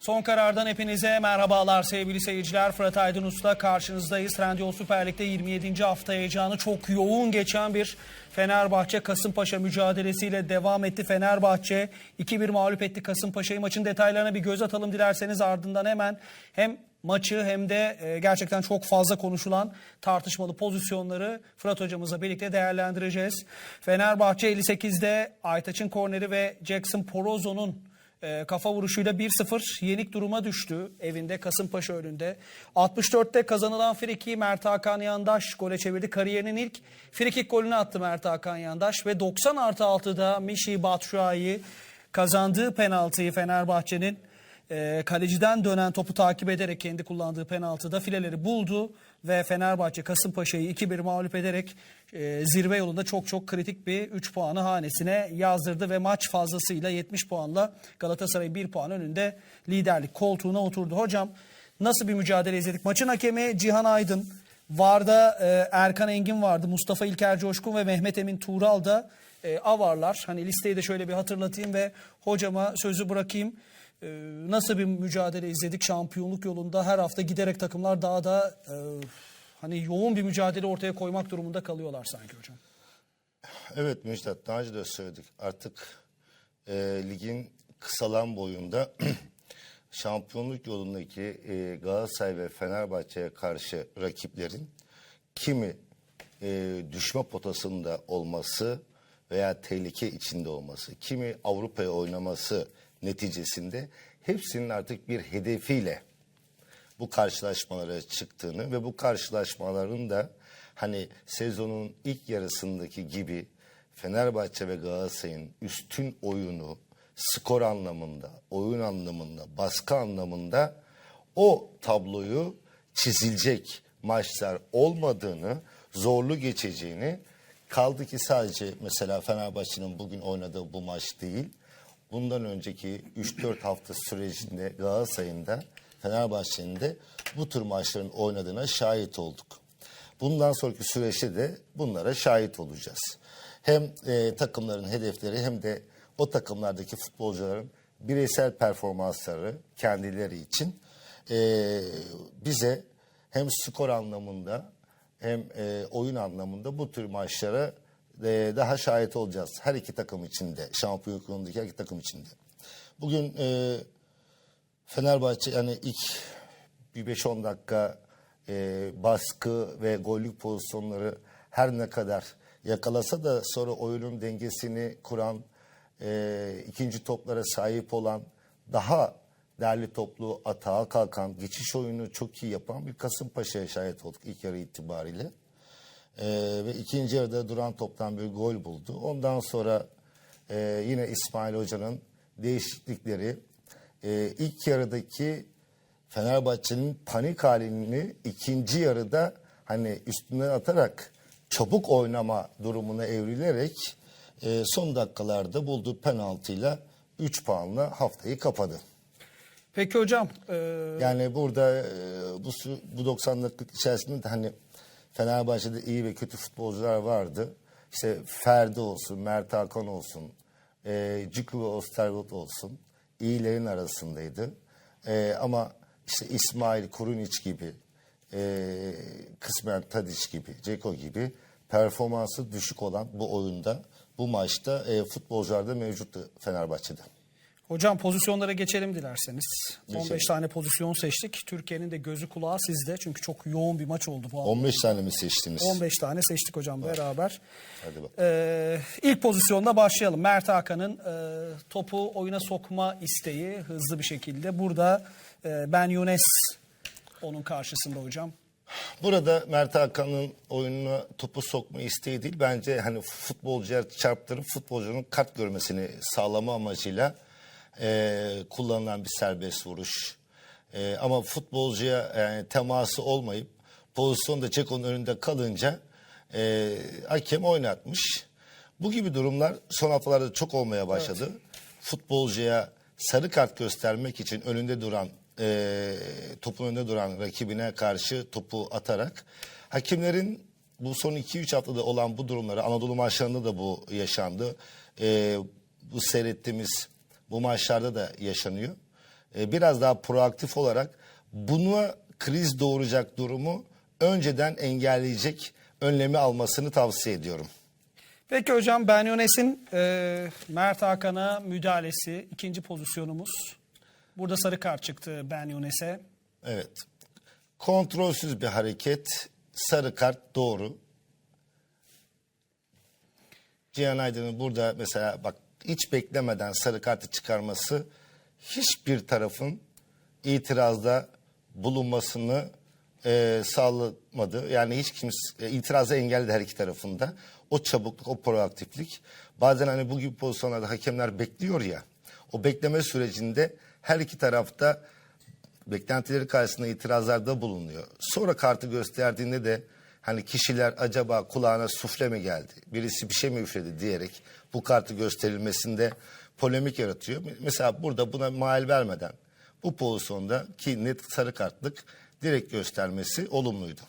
Son karardan hepinize merhabalar sevgili seyirciler. Fırat Aydın Usta karşınızdayız. Trendyol Süper Lig'de 27. hafta heyecanı çok yoğun geçen bir Fenerbahçe Kasımpaşa mücadelesiyle devam etti. Fenerbahçe 2-1 mağlup etti Kasımpaşa'yı. Maçın detaylarına bir göz atalım dilerseniz ardından hemen hem maçı hem de e, gerçekten çok fazla konuşulan tartışmalı pozisyonları Fırat hocamızla birlikte değerlendireceğiz. Fenerbahçe 58'de Aytaç'ın korneri ve Jackson Porozo'nun e, kafa vuruşuyla 1-0 yenik duruma düştü evinde Kasımpaşa önünde. 64'te kazanılan friki Mert Hakan Yandaş gole çevirdi. Kariyerinin ilk frikik golünü attı Mert Hakan Yandaş ve 90 artı 6'da Mişi Batshuayi kazandığı penaltıyı Fenerbahçe'nin e, kaleciden dönen topu takip ederek kendi kullandığı penaltıda fileleri buldu ve Fenerbahçe Kasımpaşa'yı 2-1 mağlup ederek e, zirve yolunda çok çok kritik bir 3 puanı hanesine yazdırdı ve maç fazlasıyla 70 puanla Galatasaray 1 puan önünde liderlik koltuğuna oturdu. Hocam nasıl bir mücadele izledik? Maçın hakemi Cihan Aydın, Varda e, Erkan Engin vardı, Mustafa İlker Coşkun ve Mehmet Emin Tuğral da e, avarlar. Hani listeyi de şöyle bir hatırlatayım ve hocama sözü bırakayım. Ee, nasıl bir mücadele izledik şampiyonluk yolunda her hafta giderek takımlar daha da e, hani yoğun bir mücadele ortaya koymak durumunda kalıyorlar sanki hocam. Evet Müjdat daha önce de söyledik. Artık e, ligin kısalan boyunda şampiyonluk yolundaki e, Galatasaray ve Fenerbahçe'ye karşı rakiplerin kimi e, düşme potasında olması veya tehlike içinde olması, kimi Avrupa'ya oynaması neticesinde hepsinin artık bir hedefiyle bu karşılaşmalara çıktığını ve bu karşılaşmaların da hani sezonun ilk yarısındaki gibi Fenerbahçe ve Galatasaray'ın üstün oyunu skor anlamında, oyun anlamında, baskı anlamında o tabloyu çizilecek maçlar olmadığını, zorlu geçeceğini kaldı ki sadece mesela Fenerbahçe'nin bugün oynadığı bu maç değil, bundan önceki 3-4 hafta sürecinde Galatasaray'ın da Fenerbahçe'nin de bu tür maçların oynadığına şahit olduk. Bundan sonraki süreçte de bunlara şahit olacağız. Hem e, takımların hedefleri hem de o takımlardaki futbolcuların bireysel performansları kendileri için e, bize hem skor anlamında hem e, oyun anlamında bu tür maçlara e, daha şahit olacağız. Her iki takım içinde, şampiyonluk yolundaki her iki takım içinde. Bugün e, Fenerbahçe yani ilk bir 5-10 dakika e, baskı ve gollük pozisyonları her ne kadar yakalasa da sonra oyunun dengesini kuran, e, ikinci toplara sahip olan, daha değerli toplu atağa kalkan, geçiş oyunu çok iyi yapan bir Kasımpaşa'ya şahit olduk ilk yarı itibariyle. Ee, ve ikinci yarıda duran toptan bir gol buldu. Ondan sonra e, yine İsmail Hoca'nın değişiklikleri e, ilk yarıdaki Fenerbahçe'nin panik halini ikinci yarıda hani üstüne atarak çabuk oynama durumuna evrilerek e, son dakikalarda bulduğu penaltıyla 3 puanla haftayı kapadı. Peki hocam e, Yani burada e, bu bu 90 dakika içerisinde de hani Fenerbahçe'de iyi ve kötü futbolcular vardı. İşte Ferdi olsun, Mert Hakan olsun, e, Ciku ve Osterwold olsun. iyilerin arasındaydı. E, ama işte İsmail Kurunic gibi, e, kısmen Tadic gibi, Ceko gibi performansı düşük olan bu oyunda, bu maçta e, futbolcular da mevcuttu Fenerbahçe'de. Hocam pozisyonlara geçelim dilerseniz. Geçelim. 15 tane pozisyon seçtik. Türkiye'nin de gözü kulağı sizde çünkü çok yoğun bir maç oldu bu hafta. 15 tane mi seçtiniz? 15 tane seçtik hocam beraber. Hadi bakalım. Ee, ilk pozisyonda başlayalım. Mert Hakan'ın e, topu oyuna sokma isteği hızlı bir şekilde. Burada e, Ben Younes onun karşısında hocam. Burada Mert Hakan'ın oyununa topu sokma isteği değil. Bence hani futbolcuya çarptırıp futbolcunun kart görmesini sağlama amacıyla e, kullanılan bir serbest vuruş. E, ama futbolcuya yani teması olmayıp pozisyonda Ceko'nun önünde kalınca e, hakem oynatmış. Bu gibi durumlar son haftalarda çok olmaya başladı. Futbolcuya sarı kart göstermek için önünde duran e, topun önünde duran rakibine karşı topu atarak hakemlerin bu son 2-3 haftada olan bu durumları Anadolu maçlarında da bu yaşandı. E, bu seyrettiğimiz bu maçlarda da yaşanıyor. e, biraz daha proaktif olarak buna kriz doğuracak durumu önceden engelleyecek önlemi almasını tavsiye ediyorum. Peki hocam Ben Yones'in e, Mert Hakan'a müdahalesi ikinci pozisyonumuz. Burada sarı kart çıktı Ben Yones'e. Evet. Kontrolsüz bir hareket. Sarı kart doğru. Cihan Aydın'ın burada mesela bak hiç beklemeden sarı kartı çıkarması hiçbir tarafın itirazda bulunmasını e, sağlamadı. Yani hiç kimse e, itirazı engelledi her iki tarafında. O çabukluk, o proaktiflik. Bazen hani bu gibi pozisyonlarda hakemler bekliyor ya. O bekleme sürecinde her iki tarafta beklentileri karşısında itirazlarda bulunuyor. Sonra kartı gösterdiğinde de hani kişiler acaba kulağına sufle mi geldi, birisi bir şey mi üfledi diyerek bu kartı gösterilmesinde polemik yaratıyor. Mesela burada buna mal vermeden bu pozisyonda ki net sarı kartlık direkt göstermesi olumluydu.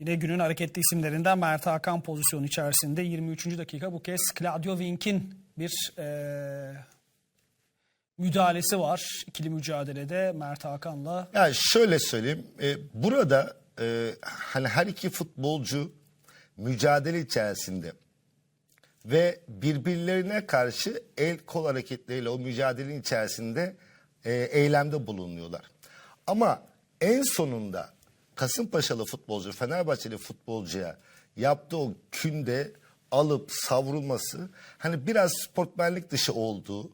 Yine günün hareketli isimlerinden Mert Hakan pozisyonu içerisinde 23. dakika bu kez Claudio Wink'in bir e, müdahalesi var. İkili mücadelede Mert Hakan'la. Yani şöyle söyleyeyim, e, burada e, hani her iki futbolcu mücadele içerisinde ve birbirlerine karşı el kol hareketleriyle o mücadelenin içerisinde e, eylemde bulunuyorlar. Ama en sonunda Kasımpaşalı futbolcu, Fenerbahçeli futbolcuya yaptığı o künde alıp savrulması hani biraz sportmenlik dışı olduğu,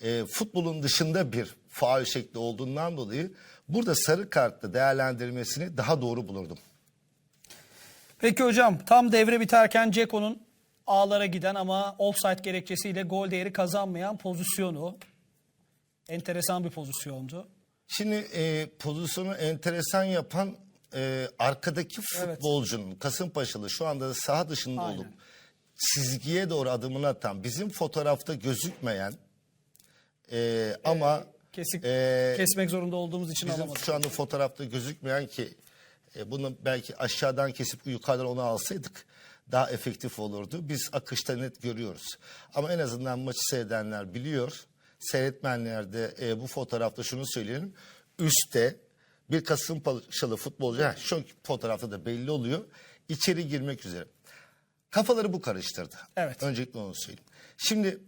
e, futbolun dışında bir faal şekli olduğundan dolayı burada sarı kartla değerlendirmesini daha doğru bulurdum. Peki hocam tam devre biterken Ceko'nun ağlara giden ama offside gerekçesiyle gol değeri kazanmayan pozisyonu. Enteresan bir pozisyondu. Şimdi e, pozisyonu enteresan yapan e, arkadaki futbolcunun Kasımpaşalı şu anda saha dışında Aynen. olup çizgiye doğru adımını atan bizim fotoğrafta gözükmeyen e, ama Kesik, e, kesmek zorunda olduğumuz için bizim alamadık. şu anda fotoğrafta gözükmeyen ki e, bunu belki aşağıdan kesip yukarıdan onu alsaydık daha efektif olurdu. Biz akışta net görüyoruz. Ama en azından maçı seyredenler biliyor. Seyretmeyenler de e, bu fotoğrafta şunu söyleyelim. Üstte bir Kasımpaşalı futbolcu, heh, şu fotoğrafta da belli oluyor. içeri girmek üzere. Kafaları bu karıştırdı. Evet. Öncelikle onu söyleyeyim. Şimdi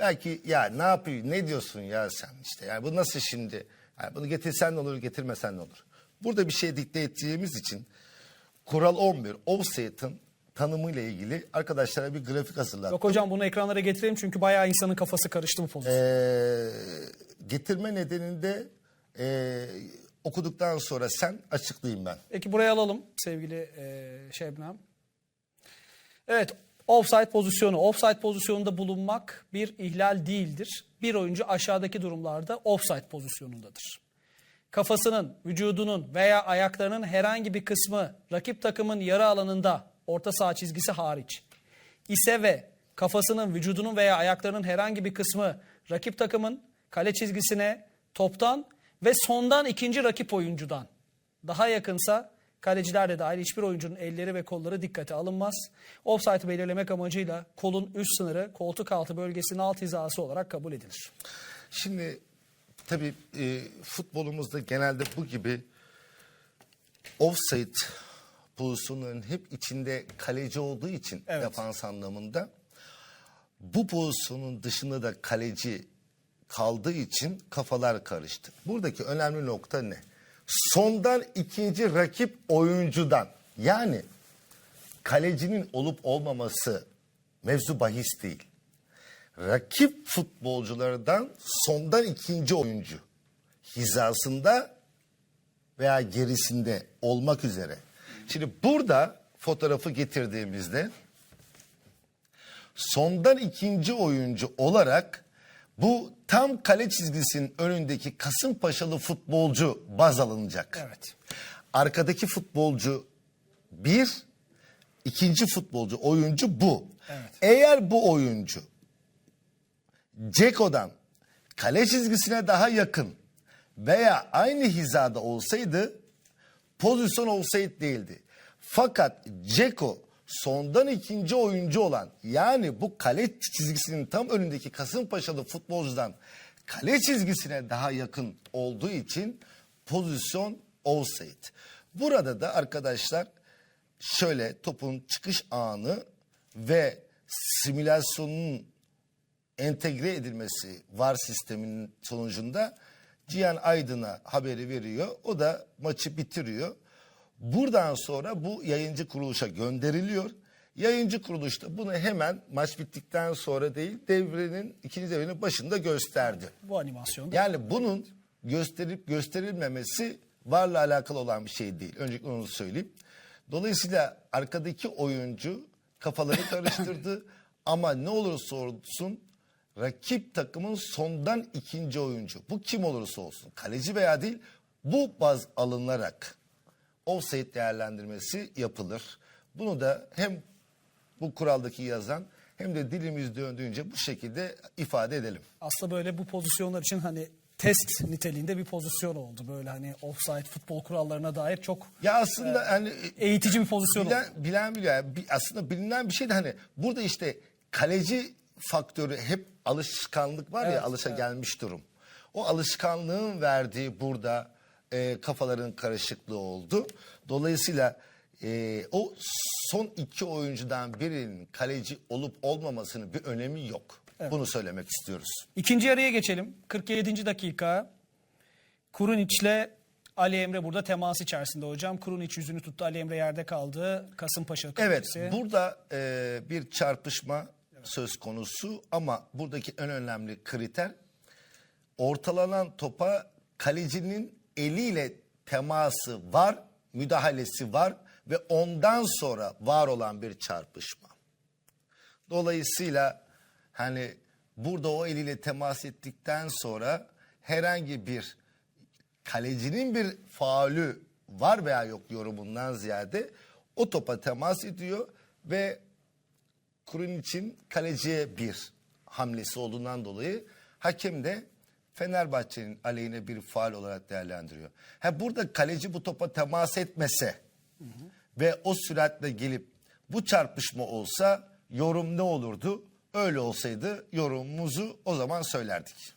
belki ya ne yapıyor, ne diyorsun ya sen işte yani bu nasıl şimdi? Yani bunu getirsen ne olur, getirmesen ne olur? Burada bir şey dikte ettiğimiz için Kural 11 offside'ın tanımıyla ilgili arkadaşlara bir grafik hazırlattım. Yok hocam bunu ekranlara getirelim çünkü bayağı insanın kafası karıştı bu pozisyon. Ee, getirme nedeninde e, okuduktan sonra sen açıklayayım ben. Peki buraya alalım sevgili e, Şebnem. Evet offside pozisyonu. Offside pozisyonunda bulunmak bir ihlal değildir. Bir oyuncu aşağıdaki durumlarda offside pozisyonundadır. Kafasının, vücudunun veya ayaklarının herhangi bir kısmı rakip takımın yarı alanında orta saha çizgisi hariç ise ve kafasının, vücudunun veya ayaklarının herhangi bir kısmı rakip takımın kale çizgisine toptan ve sondan ikinci rakip oyuncudan daha yakınsa kaleciler de dahil hiçbir oyuncunun elleri ve kolları dikkate alınmaz. Offside'ı belirlemek amacıyla kolun üst sınırı koltuk altı bölgesinin alt hizası olarak kabul edilir. Şimdi tabii e, futbolumuzda genelde bu gibi offside pozisyonların hep içinde kaleci olduğu için Evet. defans anlamında bu pozisyonun dışında da kaleci kaldığı için kafalar karıştı. Buradaki önemli nokta ne? Sondan ikinci rakip oyuncudan yani kalecinin olup olmaması mevzu bahis değil rakip futbolculardan sondan ikinci oyuncu hizasında veya gerisinde olmak üzere. Şimdi burada fotoğrafı getirdiğimizde sondan ikinci oyuncu olarak bu tam kale çizgisinin önündeki Kasımpaşalı futbolcu baz alınacak. Evet. Arkadaki futbolcu bir, ikinci futbolcu oyuncu bu. Evet. Eğer bu oyuncu Ceko'dan kale çizgisine daha yakın veya aynı hizada olsaydı pozisyon olsaydı değildi. Fakat Ceko sondan ikinci oyuncu olan yani bu kale çizgisinin tam önündeki Kasımpaşalı futbolcudan kale çizgisine daha yakın olduğu için pozisyon offside. Burada da arkadaşlar şöyle topun çıkış anı ve simülasyonun entegre edilmesi VAR sisteminin sonucunda Cihan Aydın'a haberi veriyor. O da maçı bitiriyor. Buradan sonra bu yayıncı kuruluşa gönderiliyor. Yayıncı kuruluş da bunu hemen maç bittikten sonra değil devrenin ikinci devrenin başında gösterdi. Bu animasyon. Yani bunun gösterip gösterilmemesi varla alakalı olan bir şey değil. Öncelikle onu söyleyeyim. Dolayısıyla arkadaki oyuncu kafaları karıştırdı ama ne olursa olsun rakip takımın sondan ikinci oyuncu. Bu kim olursa olsun kaleci veya değil bu baz alınarak offside değerlendirmesi yapılır. Bunu da hem bu kuraldaki yazan hem de dilimiz döndüğünce bu şekilde ifade edelim. Aslında böyle bu pozisyonlar için hani test niteliğinde bir pozisyon oldu. Böyle hani offside futbol kurallarına dair çok Ya aslında hani eğitici bir pozisyon oldu. bilen, bilen biliyor. Yani aslında bilinen bir şey de hani burada işte kaleci faktörü hep alışkanlık var Evet, ya alışa evet. gelmiş durum. O alışkanlığın verdiği burada e, kafaların karışıklığı oldu. Dolayısıyla e, o son iki oyuncudan birinin kaleci olup olmamasının bir önemi yok. Bunu söylemek istiyoruz. İkinci yarıya geçelim. 47. dakika. Kuruniç'le Ali Emre burada temas içerisinde hocam. Kuruniç yüzünü tuttu. Ali Emre yerde kaldı. Kasımpaşa Evet, kalecisi. burada e, bir çarpışma söz konusu ama buradaki en önemli kriter ortalanan topa kalecinin eliyle teması var, müdahalesi var ve ondan sonra var olan bir çarpışma. Dolayısıyla hani burada o eliyle temas ettikten sonra herhangi bir kalecinin bir faulü var veya yok yorumundan ziyade o topa temas ediyor ve Kurun için kaleciye bir hamlesi olduğundan dolayı hakem de Fenerbahçe'nin aleyhine bir faal olarak değerlendiriyor. Ha burada kaleci bu topa temas etmese ve o süratle gelip bu çarpışma olsa yorum ne olurdu? Öyle olsaydı yorumumuzu o zaman söylerdik.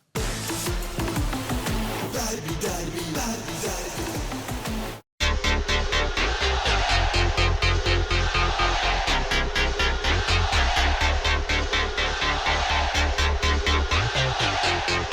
Derbi derbi